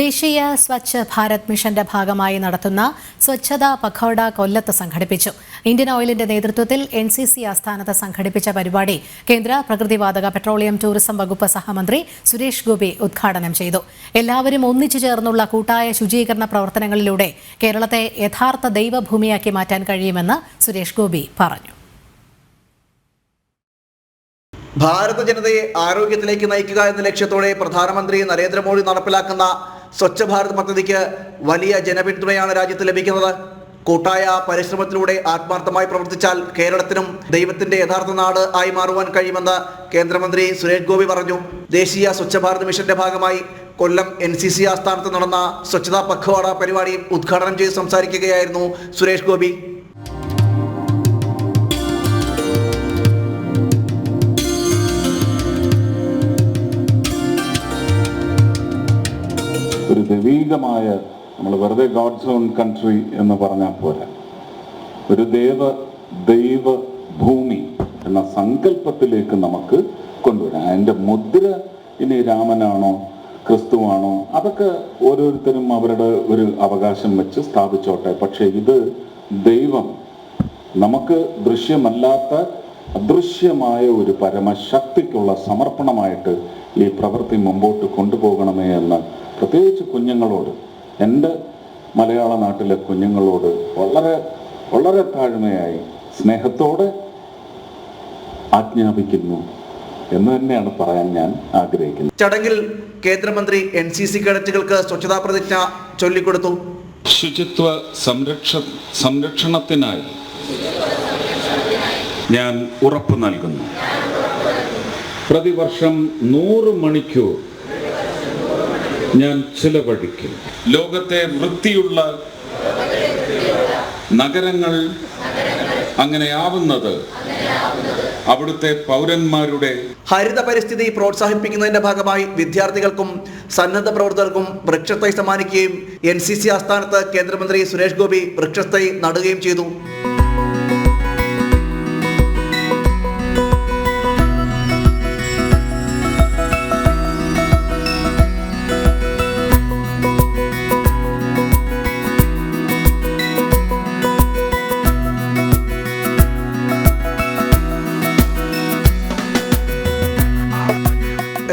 ദേശീയ സ്വച്ഛ് ഭാരത് മിഷന്റെ ഭാഗമായി നടത്തുന്ന സ്വച്ഛതാ പഖോഡ കൊല്ലത്ത് സംഘടിപ്പിച്ചു. ഇന്ത്യൻ ഓയിലിന്റെ നേതൃത്വത്തിൽ എൻ സി സി ആസ്ഥാനത്ത് സംഘടിപ്പിച്ച പരിപാടി കേന്ദ്ര പ്രകൃതിവാതക പെട്രോളിയം ടൂറിസം വകുപ്പ് സഹമന്ത്രി സുരേഷ് ഗോപി ഉദ്ഘാടനം ചെയ്തു. എല്ലാവരും ഒന്നിച്ചു ചേർന്നുള്ള കൂട്ടായ ശുചീകരണ പ്രവർത്തനങ്ങളിലൂടെ കേരളത്തെ യഥാർത്ഥ ദൈവഭൂമിയാക്കി മാറ്റാൻ കഴിയുമെന്ന് സുരേഷ് ഗോപി പറഞ്ഞു. ഭാരത ജനതയെ ആരോഗ്യത്തിലേക്ക് നയിക്കുക എന്ന ലക്ഷ്യത്തോടെ പ്രധാനമന്ത്രി നരേന്ദ്രമോദി നടപ്പിലാക്കുന്ന സ്വച്ഛ ഭാരത് പദ്ധതിക്ക് വലിയ ജനപിന്തുണയാണ് രാജ്യത്ത് ലഭിക്കുന്നത്. കൂട്ടായ പരിശ്രമത്തിലൂടെ ആത്മാർത്ഥമായി പ്രവർത്തിച്ചാൽ കേരളത്തിനും ദൈവത്തിന്റെ യഥാർത്ഥ നാട് ആയി മാറുവാൻ കഴിയുമെന്ന് കേന്ദ്രമന്ത്രി സുരേഷ് ഗോപി പറഞ്ഞു. ദേശീയ സ്വച്ഛ ഭാരത് മിഷന്റെ ഭാഗമായി കൊല്ലം എൻ സി സി ആസ്ഥാനത്ത് നടന്ന സ്വച്ഛതാ പഖ്വാഡ പരിപാടി ഉദ്ഘാടനം ചെയ്ത് സംസാരിക്കുകയായിരുന്നു സുരേഷ് ഗോപി. ഒരു ദൈവീകമായ നമ്മൾ വെറുതെ ഗോഡ്സ് ഓൺ കൺട്രി എന്ന് പറഞ്ഞാൽ പോരാ. ഒരു ദേവ ദൈവ ഭൂമി എന്ന സങ്കല്പത്തിലേക്ക് നമുക്ക് കൊണ്ടുവരാം. അതിന്റെ മുദ്ര ഇനി രാമനാണോ ക്രിസ്തുവാണോ അതൊക്കെ ഓരോരുത്തരും അവരുടെ ഒരു അവകാശം വെച്ച് സ്ഥാപിച്ചോട്ടെ. പക്ഷേ ഇത് ദൈവം നമുക്ക് ദൃശ്യമല്ലാത്ത അദൃശ്യമായ ഒരു പരമശക്തിക്കുള്ള സമർപ്പണമായിട്ട് ഈ പ്രവൃത്തി മുമ്പോട്ട് കൊണ്ടുപോകണമേ എന്ന് പ്രത്യേകിച്ച് കുഞ്ഞുങ്ങളോട് എന്റെ മലയാള നാട്ടിലെ കുഞ്ഞുങ്ങളോട് വളരെ വളരെ താഴ്മയായി സ്നേഹത്തോടെ ആജ്ഞാപിക്കുന്നു എന്ന് തന്നെയാണ് പറയാൻ ഞാൻ ആഗ്രഹിക്കുന്നത്. ചടങ്ങിൽ കേന്ദ്രമന്ത്രി എൻ സി സി കേഡറ്റുകൾക്ക് സ്വച്ഛതാ പ്രതിജ്ഞ ചൊല്ലിക്കൊടുത്തു. ശുചിത്വ സംരക്ഷ സംരക്ഷണത്തിനായി ഞാൻ ഉറപ്പ് നൽകുന്നു. പ്രതിവർഷം നൂറ് മണിക്കൂർ ഞാൻ ചിലവഴിക്കും. ലോകത്തെ വൃത്തിയുള്ള നഗരങ്ങൾ അങ്ങനെയാവുന്നത് അവിടുത്തെ പൗരന്മാരുടെ ഹരിത പരിസ്ഥിതി പ്രോത്സാഹിപ്പിക്കുന്നതിന്റെ ഭാഗമായി വിദ്യാർത്ഥികൾക്കും സന്നദ്ധ പ്രവർത്തകർക്കും വൃക്ഷത്തൈ സമ്മാനിക്കുകയും എൻ സി സി ആസ്ഥാനത്ത് കേന്ദ്രമന്ത്രി സുരേഷ് ഗോപി വൃക്ഷത്തൈ നടുകയും ചെയ്തു.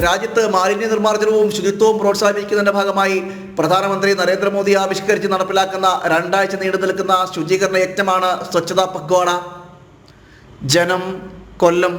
രാജ്യത്ത് മാലിന്യ നിർമ്മാർജനവും ശുചിത്വവും പ്രോത്സാഹിപ്പിക്കുന്നതിന്റെ ഭാഗമായി പ്രധാനമന്ത്രി നരേന്ദ്രമോദി ആവിഷ്കരിച്ച് നടപ്പിലാക്കുന്ന രണ്ടാഴ്ച നീണ്ടു നിൽക്കുന്ന ശുചീകരണ യജ്ഞമാണ് സ്വച്ഛതാ പക്വാട ജനം കൊല്ലം.